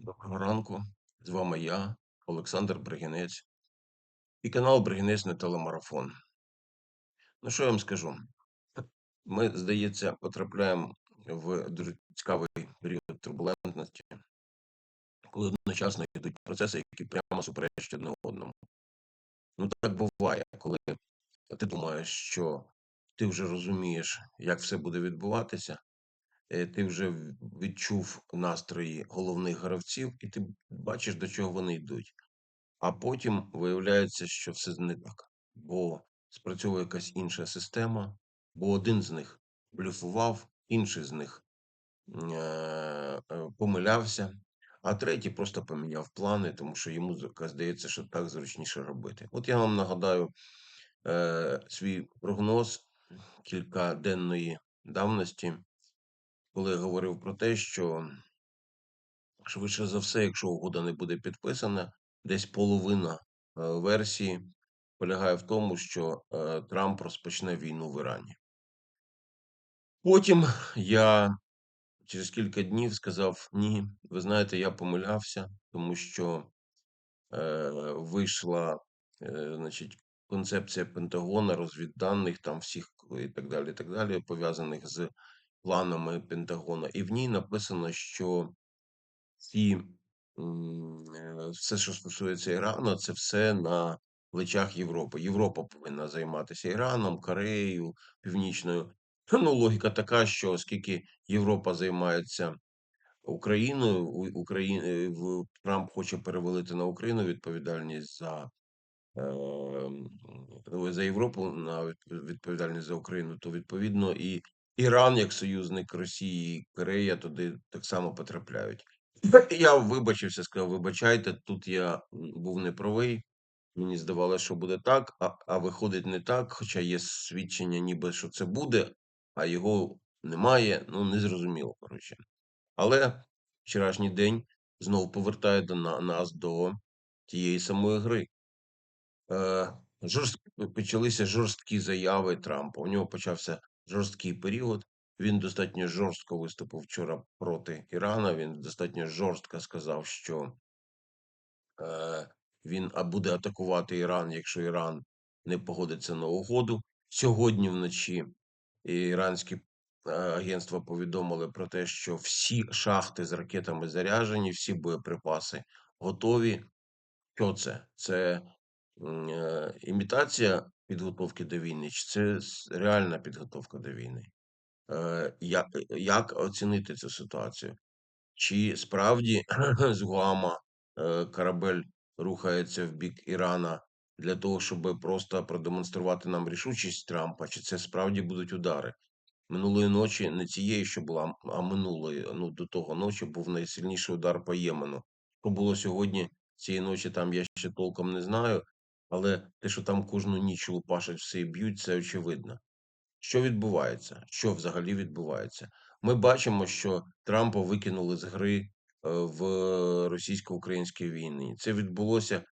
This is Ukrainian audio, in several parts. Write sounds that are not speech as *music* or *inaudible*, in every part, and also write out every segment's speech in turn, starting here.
Доброго ранку. З вами я, Олександр Бригінець, і канал Бригінець на телемарафон. Ну, що я вам скажу? Ми, здається, потрапляємо в дуже цікавий період турбулентності, коли одночасно йдуть процеси, які прямо суперечать одне одному. Ну, так буває, коли ти думаєш, що ти вже розумієш, як все буде відбуватися, ти вже відчув настрої головних гравців, і ти бачиш, до чого вони йдуть. А потім виявляється, що все не так, бо спрацьовує якась інша система, бо один з них блюфував, інший з них е, е, помилявся, а третій просто поміняв плани, тому що йому здається, що так зручніше робити. От я вам нагадаю е, свій прогноз кількаденної давності, коли говорив про те, що Швидше за все, якщо угода не буде підписана, десь половина е, версії полягає в тому, що е, Трамп розпочне війну в Ірані. Потім я через кілька днів сказав: ні, ви знаєте, я помилявся, тому що е, вийшла е, значить, концепція Пентагона, розвідданих там всіх і так далі, і так далі, пов'язаних з планами Пентагона. І в ній написано, що ці е, все, що стосується Ірану, це все на плечах Європи. Європа повинна займатися Іраном, Кореєю, Північною. *laughs* Ну, логіка така, що оскільки Європа займається Україною, у- Украї... е, Трамп хоче перевалити на Україну відповідальність за, е, за Європу на відповідальність за Україну, то відповідно і Іран, як союзник Росії, і Корея туди так само потрапляють. *laughs* Я вибачився, сказав, вибачайте, тут я був неправий. Мені здавалося, що буде так, а, а виходить не так, хоча є свідчення, ніби що це буде, а його немає. Ну, незрозуміло, коротше. Але вчорашній день знову повертає до на- нас до тієї самої гри. Е, жорст... Почалися жорсткі заяви Трампа. У нього почався жорсткий період. Він достатньо жорстко виступив вчора проти Ірана. Він достатньо жорстко сказав, що е, він буде атакувати Іран, якщо Іран не погодиться на угоду. Сьогодні вночі іранські е, агентства повідомили про те, що всі шахти з ракетами заряджені, всі боєприпаси готові. Що це? Це е, імітація підготовки до війни, чи це реальна підготовка до війни? Е, як, як оцінити цю ситуацію? Чи справді *clears throat* з Гуама е, корабель рухається в бік Ірана для того, щоб просто продемонструвати нам рішучість Трампа? Чи це справді будуть удари? Минулої ночі, не цієї, що була, а минулої, ну до того ночі був найсильніший удар по Ємену. Що було сьогодні цієї ночі, там я ще толком не знаю, але те, що там кожну ніч лупашать все і б'ють, це очевидно. Що відбувається? Що взагалі відбувається? Ми бачимо, що Трампа викинули з гри е, в російсько-українській війні. Це відбулося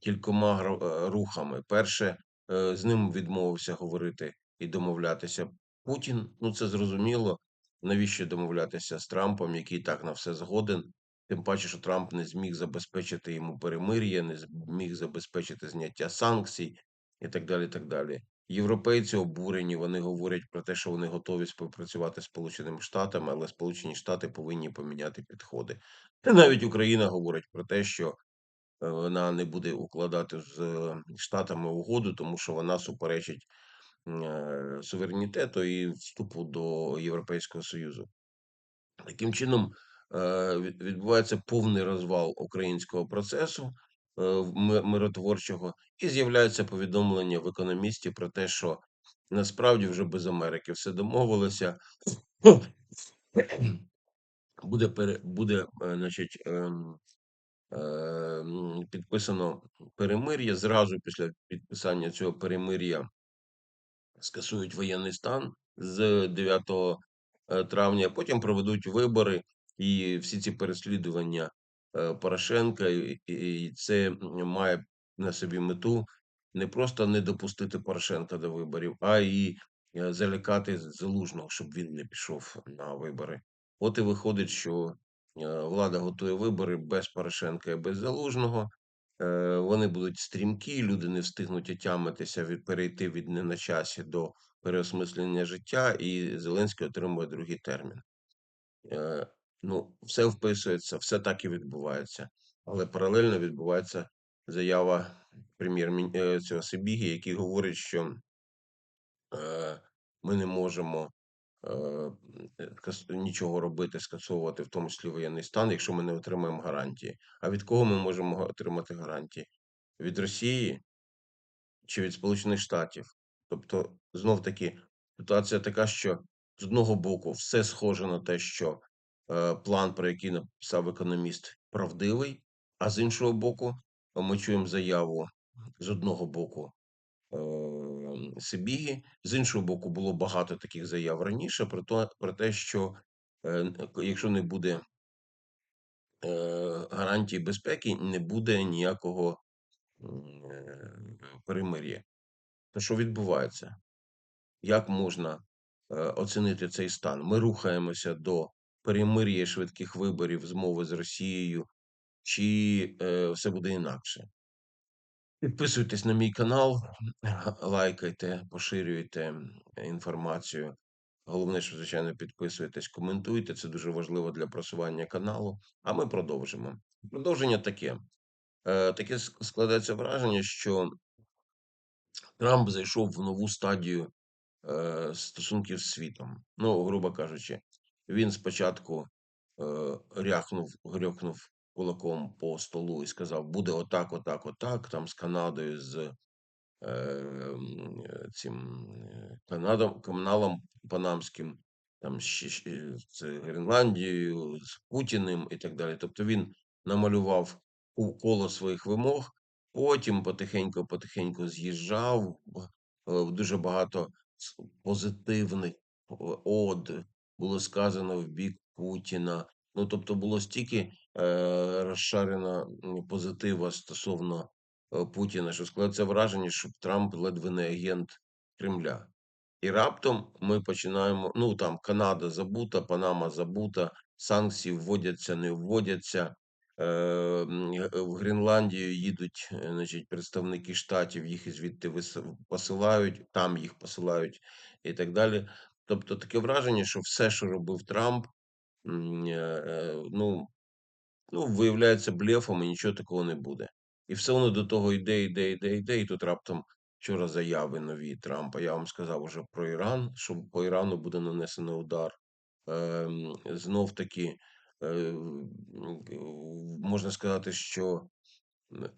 кількома е, рухами. Перше, е, з ним відмовився говорити і домовлятися Путін. Ну це зрозуміло. Навіщо домовлятися з Трампом, який так на все згоден? Тим паче, що Трамп не зміг забезпечити йому перемир'я, не зміг забезпечити зняття санкцій і так далі. так далі. Європейці обурені, вони говорять про те, що вони готові співпрацювати з Сполученими Штатами, але Сполучені Штати повинні поміняти підходи. Навіть Україна говорить про те, що е, вона не буде укладати з е, Штатами угоду, тому що вона суперечить е, суверенітету і вступу до Європейського Союзу. Таким чином відбувається повний розвал українського процесу е, миротворчого, і з'являється повідомлення в економісті про те, що насправді вже без Америки все домовилося. *clears throat* Буде пере, буде, е, значить, ем, е, підписано перемир'я. Зразу після підписання цього перемир'я скасують воєнний стан з 9 е, травня, потім проведуть вибори, і всі ці переслідування е, Порошенка, і це має на собі мету не просто не допустити Порошенка до виборів, а і е, залякати Залужного, щоб він не пішов на вибори. От і виходить, що Е, Влада готує вибори без Порошенка і без Залужного. Е, Вони будуть стрімкі, люди не встигнуть отямитися від перейти від не на часі до переосмислення життя, і Зеленський отримує другий термін. Е, Ну, все вписується, все так і відбувається. Але паралельно відбувається заява прем'єр цього Сибіги, який говорить, що е, ми не можемо е, нічого робити, скасовувати, в тому числі воєнний стан, якщо ми не отримаємо гарантії. А від кого ми можемо отримати гарантії? Від Росії чи від Сполучених Штатів? Тобто, знов таки, ситуація така, що з одного боку все схоже на те, що е, план, про який написав економіст, правдивий, а з іншого боку, ми чуємо заяву з одного боку е, Сибіги, з іншого боку, було багато таких заяв раніше про те, про те що е, якщо не буде е, гарантій безпеки, не буде ніякого е, перемир'я. То що відбувається? Як можна е, оцінити цей стан? Ми рухаємося до перемир'я швидких виборів, змови з Росією, чи е, все буде інакше? Підписуйтесь на мій канал, лайкайте, поширюйте інформацію. Головне, що, звичайно, підписуєтесь, коментуйте. Це дуже важливо для просування каналу. А ми продовжимо. Продовження таке. Е, Таке складається враження, що Трамп зайшов в нову стадію е, стосунків з світом. Ну, грубо кажучи, він спочатку е, ряхнув, грьохнув кулаком по столу і сказав: буде отак, отак, отак, там з Канадою, з е, е, цим е, Канадом, каналом Панамським, там з Гренландією, з Путіним і так далі. Тобто він намалював у- коло своїх вимог, потім потихеньку-потихеньку з'їжджав. е, Дуже багато позитивних е, од було сказано в бік Путіна. Ну, тобто було стільки е, розшарено позитива стосовно е, Путіна, що складається враження, що Трамп ледве не агент Кремля. І раптом ми починаємо. Ну там Канада забута, Панама забута, санкції вводяться, не вводяться. Е, В Гренландію їдуть е, значить, представники штатів, їх звідти посилають, там їх посилають і так далі. Тобто таке враження, що все, що робив Трамп, е, е, ну, Ну, виявляється блефом, і нічого такого не буде. І все воно до того йде, йде, йде, йде. І тут раптом вчора заяви нові Трампа. Я вам сказав уже про Іран, що по Ірану буде нанесено удар. Ем, знов таки е, можна сказати, що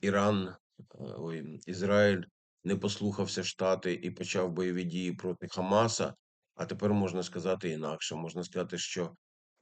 Іран, ой, Ізраїль не послухався Штати і почав бойові дії проти Хамаса. А тепер можна сказати інакше. Можна сказати, що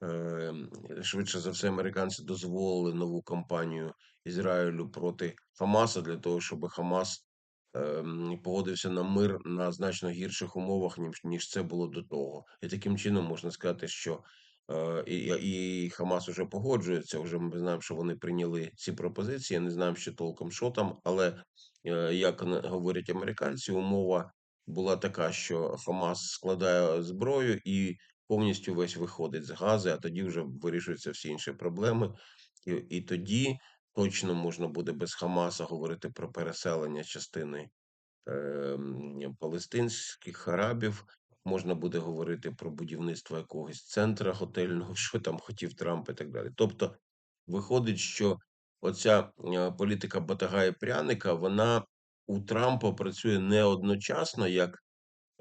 е, швидше за все американці дозволили нову кампанію Ізраїлю проти Хамаса для того, щоб Хамас е, погодився на мир на значно гірших умовах, ніж ніж це було до того. І таким чином можна сказати, що Е, І, і Хамас уже погоджується. Вже ми знаємо, що вони прийняли ці пропозиції. Не знаємо ще толком, що там, але е, як говорять американці, умова була така, що Хамас складає зброю і повністю весь виходить з Гази, а тоді вже вирішуються всі інші проблеми. І, і тоді точно можна буде без Хамаса говорити про переселення частини ем, палестинських арабів. Можна буде говорити про будівництво якогось центра готельного, *laughs* що там хотів Трамп і так далі. Тобто, виходить, що оця е, політика батага і пряника, вона у Трампа працює не одночасно, як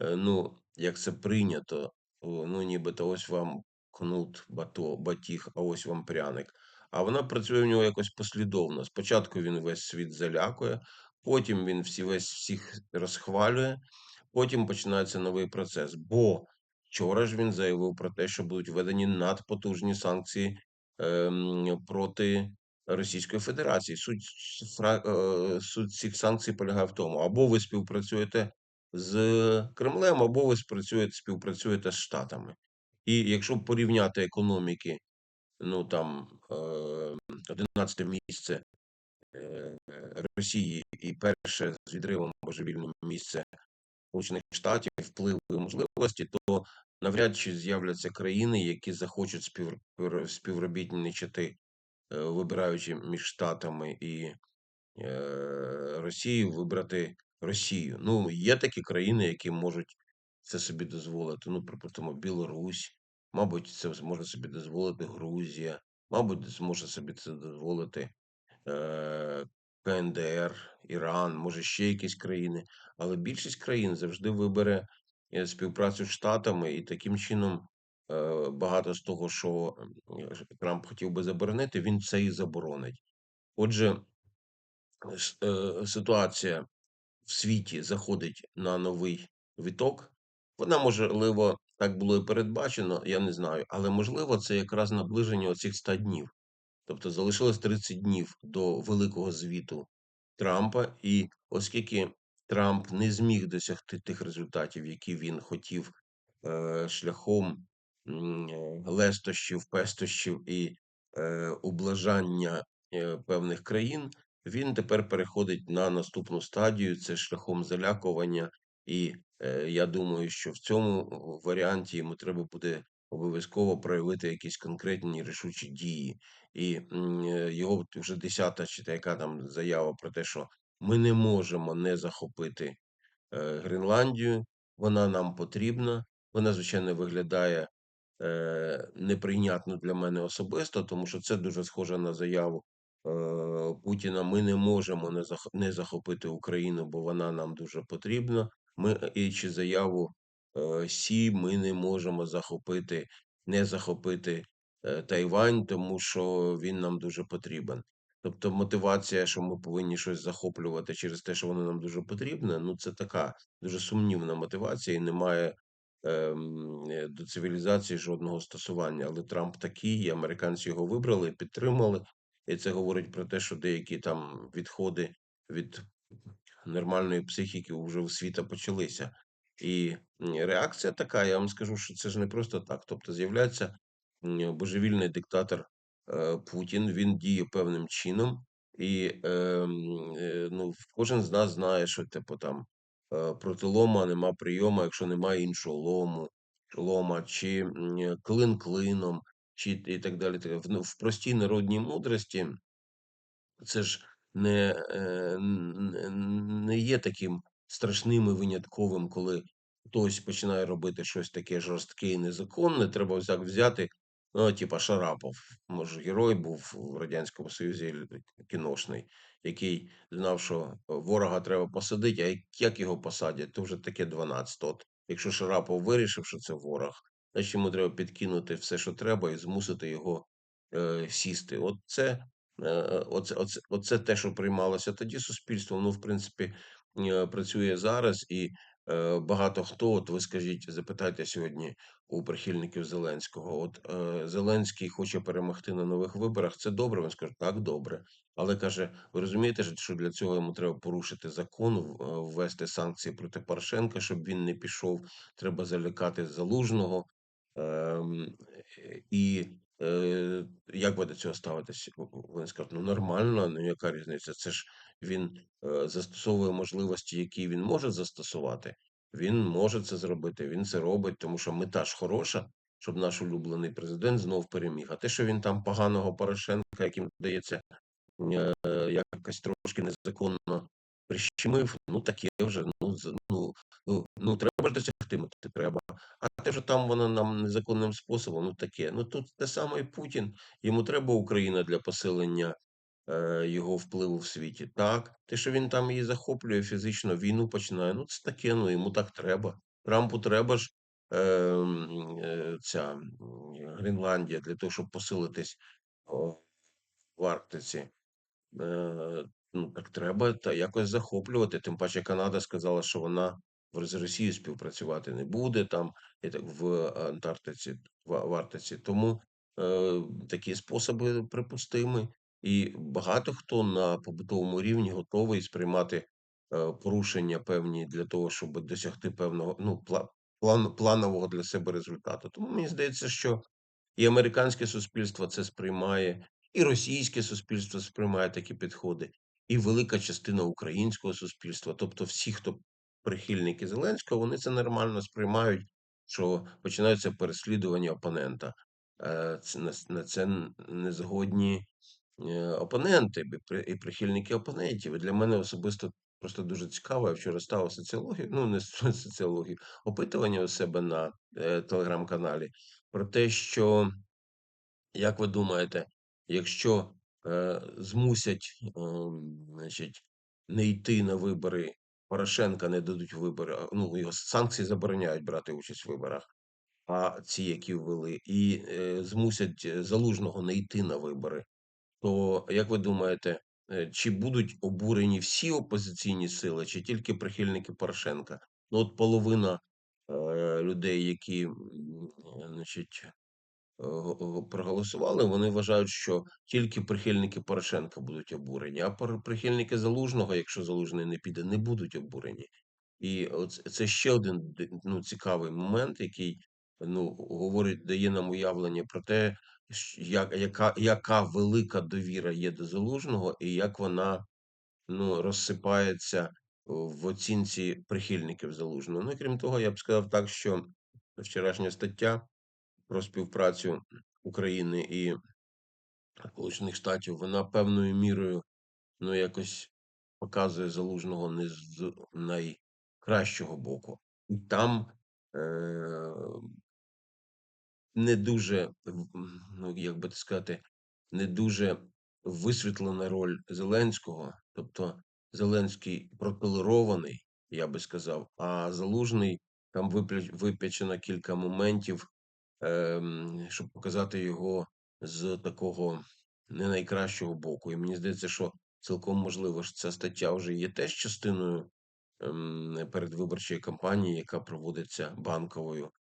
Е, ну, як це прийнято, ну, нібито ось вам кнут, бато, батіг, а ось вам пряник. А вона працює в нього якось послідовно. Спочатку він весь світ залякує, потім він всі весь всіх розхвалює, потім починається новий процес. Бо вчора ж він заявив про те, що будуть введені надпотужні санкції ем, проти Російської Федерації. Суть, е, суть цих санкцій полягає в тому, або ви співпрацюєте з Кремлем, або ви спрацюєте, співпрацюєте з Штатами. І якщо порівняти економіки, ну там е, 11 місце е, Росії і перше з відривом божевільним місце Сполучених Штатів, впливу і можливості, то навряд чи з'являться країни, які захочуть спів... співробітничати, е, вибираючи між Штатами і е, Росією, вибрати Росію. Ну, є такі країни, які можуть це собі дозволити. Ну, припустимо, Білорусь, мабуть, це зможе собі дозволити Грузія, мабуть, зможе собі це дозволити е, КНДР, Іран, може ще якісь країни, але більшість країн завжди вибере е, співпрацю з Штатами, і таким чином е, багато з того, що Трамп хотів би заборонити, він це і заборонить. Отже, е, ситуація в світі заходить на новий виток. Вона, можливо, так було і передбачено, я не знаю, але можливо, це якраз наближення оцих 100 днів. Тобто залишилось 30 днів до великого звіту Трампа, і оскільки Трамп не зміг досягти тих результатів, які він хотів е, шляхом е, лестощів, пестощів і е, ублажання е, певних країн, він тепер переходить на наступну стадію, це шляхом залякування. І е, я думаю, що в цьому варіанті йому треба буде обов'язково проявити якісь конкретні рішучі дії. І е, його вже десята чи та яка там заява про те, що ми не можемо не захопити е, Гренландію, вона нам потрібна. Вона, звичайно, виглядає е, неприйнятно для мене особисто, тому що це дуже схоже на заяву е, Путіна. Ми не можемо не, захопити Україну, бо вона нам дуже потрібна. Ми чи заяву е, Сі ми не можемо захопити, не захопити е, Тайвань, тому що він нам дуже потрібен. Тобто мотивація, що ми повинні щось захоплювати через те, що воно нам дуже потрібне, ну це така дуже сумнівна мотивація і немає ем, е, до цивілізації жодного стосування. Але Трамп такий, американці його вибрали, підтримали. І це говорить про те, що деякі там відходи від нормальної психіки вже у світа почалися. І реакція така, я вам скажу, що це ж не просто так. Тобто з'являється божевільний диктатор е, Путін, він діє певним чином, і е, м, е, ну, кожен з нас знає, що типу там е, проти лома нема прийому, якщо немає іншого лому, лома, чи клин клином, чи і так далі. В, ну, в простій народній мудрості це ж не, е, не є таким страшним і винятковим, коли хтось починає робити щось таке жорстке і незаконне. Треба взяти, ну, типа Шарапов, може, герой був в Радянському Союзі кіношний, який знав, що ворога треба посадити, а як- його посадять, то вже таке 12. От, якщо Шарапов вирішив, що це ворог, значить йому треба підкинути все, що треба, і змусити його е, сісти. От це Е, оце, оце, оце те, що приймалося тоді суспільством, ну, в принципі, е, працює зараз, і е, багато хто, от ви скажіть, запитайте сьогодні у прихильників Зеленського. От е, Зеленський хоче перемогти на нових виборах. Це добре. Він скаже, так, добре. Але каже: ви розумієте, що для цього йому треба порушити закон, е, ввести санкції проти Порошенка, щоб він не пішов. Треба залякати залужного. Ем, е, і Е, як ви до цього ставитесь? Вони скажуть, ну нормально, ну яка різниця? Це ж він е, застосовує можливості, які він може застосувати. Він може це зробити, він це робить, тому що мета ж хороша, щоб наш улюблений президент знов переміг. А те, що він там поганого Порошенка, яким здається, е, якось трошки незаконно прищемив, ну таке вже, ну, ну, ну, ну треба ж досягти мети, треба. А те, що там воно нам незаконним способом, ну таке. Ну тут те саме і Путін. Йому треба Україна для посилення його впливу в світі. Так, те, що він там її захоплює фізично, війну починає. Ну це таке, ну йому так треба. Трампу треба ж е, е, ця Гренландія для того, щоб посилитись в Арктиці. Е, ну, так треба та якось захоплювати. Тим паче Канада сказала, що вона з Росією співпрацювати не буде там і так в Антарктиці, в, в Арктиці. Тому е, такі способи припустимі, і багато хто на побутовому рівні готовий сприймати е, порушення певні для того, щоб досягти певного ну пла- план, планового для себе результату. Тому мені здається, що і американське суспільство це сприймає, і російське суспільство сприймає такі підходи, і велика частина українського суспільства. Тобто, всі, хто прихильники Зеленського, вони це нормально сприймають що починаються переслідування опонента. Це на на це не згодні, опоненти бі при і прихильники опонентів. І для мене особисто просто дуже цікаво. Я вчора ставив соціологію, ну, не *laughs* соціологію, опитування у себе на, е, телеграм-каналі про те, що, як ви думаєте, якщо, е, змусять, ем, значить, не йти на вибори Порошенка, не дадуть вибори, ну, його санкції забороняють брати участь в виборах, а ці, які ввели, і, е, змусять Залужного не йти на вибори, то як ви думаєте, е, чи будуть обурені всі опозиційні сили, чи тільки прихильники Порошенка? Ну, от половина, е, людей, які, м, значить, е, проголосували, вони вважають, що тільки прихильники Порошенка будуть обурені, а прихильники Залужного, якщо Залужний не піде, не будуть обурені. І от це ще один ну, цікавий момент, який, ну, говорить, дає нам уявлення про те, яка яка велика довіра є до Залужного і як вона, ну, розсипається в оцінці прихильників Залужного. Ну, крім того, я б сказав так, що вчорашня стаття про співпрацю України і Сполучених Штатів, вона певною мірою, ну, якось показує Залужного не з найкращого боку. І там, е не дуже, ну, як би сказати, не дуже висвітлена роль Зеленського. Тобто Зеленський протолерований, я би сказав, а Залужний там випля вип'ячено кілька моментів, ем, щоб показати його з такого не найкращого боку. І мені здається, що цілком можливо, що ця стаття вже є теж частиною, ем, передвиборчої кампанії, яка проводиться Банковою.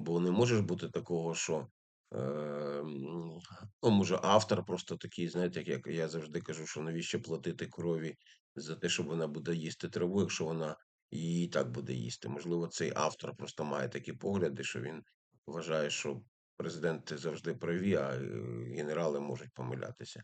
Бо не може ж бути такого, що, ем, ну, може, автор просто такий, знаєте, як я завжди кажу, що навіщо платити корові за те, що вона буде їсти траву, якщо вона її так буде їсти. Можливо, цей автор просто має такі погляди, що він вважає, що президенти завжди праві, а, е, генерали можуть помилятися.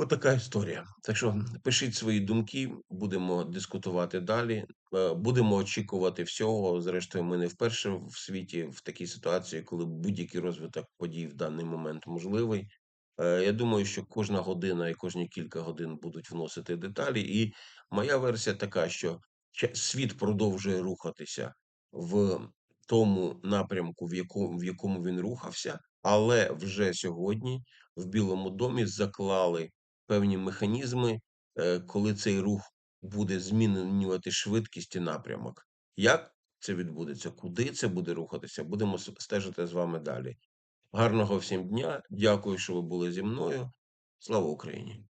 Отака історія. Так що пишіть свої думки, будемо дискутувати далі. Е, будемо очікувати всього. Зрештою, ми не вперше в світі в такій ситуації, коли будь-який розвиток подій в даний момент можливий. Е, я думаю, що кожна година і кожні кілька годин будуть вносити деталі. І моя версія така, що світ продовжує рухатися в тому напрямку, в якому в якому він рухався, але вже сьогодні в Білому домі заклали певні механізми, е, коли цей рух буде змінювати швидкість і напрямок. Як це відбудеться, куди це буде рухатися, будемо стежити з вами далі. Гарного всім дня. Дякую, що ви були зі мною. Слава Україні!